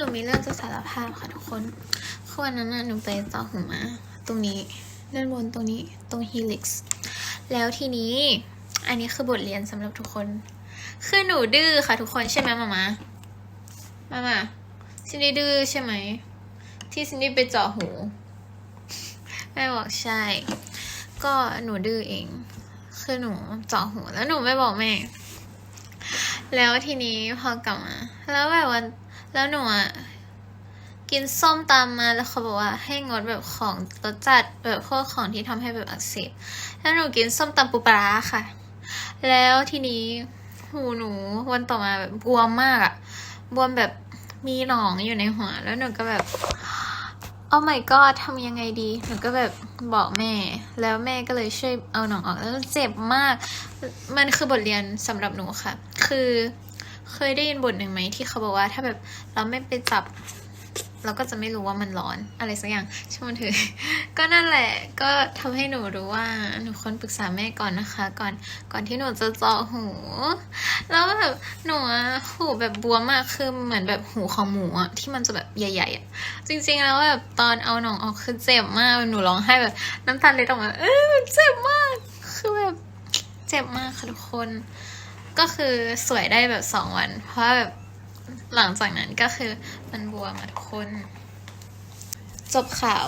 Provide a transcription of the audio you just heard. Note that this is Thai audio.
หนูมีเรื่องจะสารภาพค่ะทุกคนคือวันนั้นหนูไปเจาะหูมา ตรงนี้ด้านบนตรงนี้ตรงฮีลิกซ์แล้วทีนี้อันนี้คือบทเรียนสำหรับทุกคน คือหนูดื้อค่ะทุกคนใช่ไหมมามามามาซินดี้ดื้อใช่ไหม ที่ซินดี้ไปเจาะหูแม่บอกใช่ ก็หนูดื้อเอง คือหนูเจาะหูแล้วหนูไม่บอกแม่ แล้วทีนี้พอกลับมา แล้วแบบวัน แล้วหนูอะกินส้มตำมาแล้วเขาบอกว่าให้งดแบบของรสจัดแบบพวกของที่ทำให้แบบอักเสบแล้วหนูกินส้มตำปูปลาร้าค่ะ แล้วทีนี้หูหนูวันต่อมาแบบบวมมากอะบวมแบบมีหนองอยู่ในหัว แล้วหนูก็แบบโอ้ my god ทำยังไงดี หนูก็แบบบอกแม่ แล้วแม่ก็เลยช่วยเอาหนองออกแล้วเจ็บมาก มันคือบทเรียนสำหรับหนูค่ะ คือ เคยได้ยินบทหนึ่งไหมที่เขาบอกว่า ถ้าแบบเราไม่ไปจับ เราก็จะไม่รู้ว่ามันร้อน อะไรสักอย่างช่างมันเถอะก็นั่นแหละก็ทำให้หนูรู้ว่าหนูควรปรึกษาแม่ก่อนนะคะ ก่อนก่อนที่หนูจะเจาะหู แล้วแบบหนูหูแบบบวมมากคือเหมือนแบบหูของหมูอะที่มันจะแบบใหญ่ๆอะจริง ๆ แล้วแบบตอนเอาหนองออกคือเจ็บมากหนูร้องไห้แบบน้ำตาเล็ดออกมาเออเจ็บมากคือแบบเจ็บมากค่ะทุกคน ก็คือสวยได้แบบสองวัน เพราะแบบหลังจากนั้นก็คือมันบวมอะทุกคน จบข่าว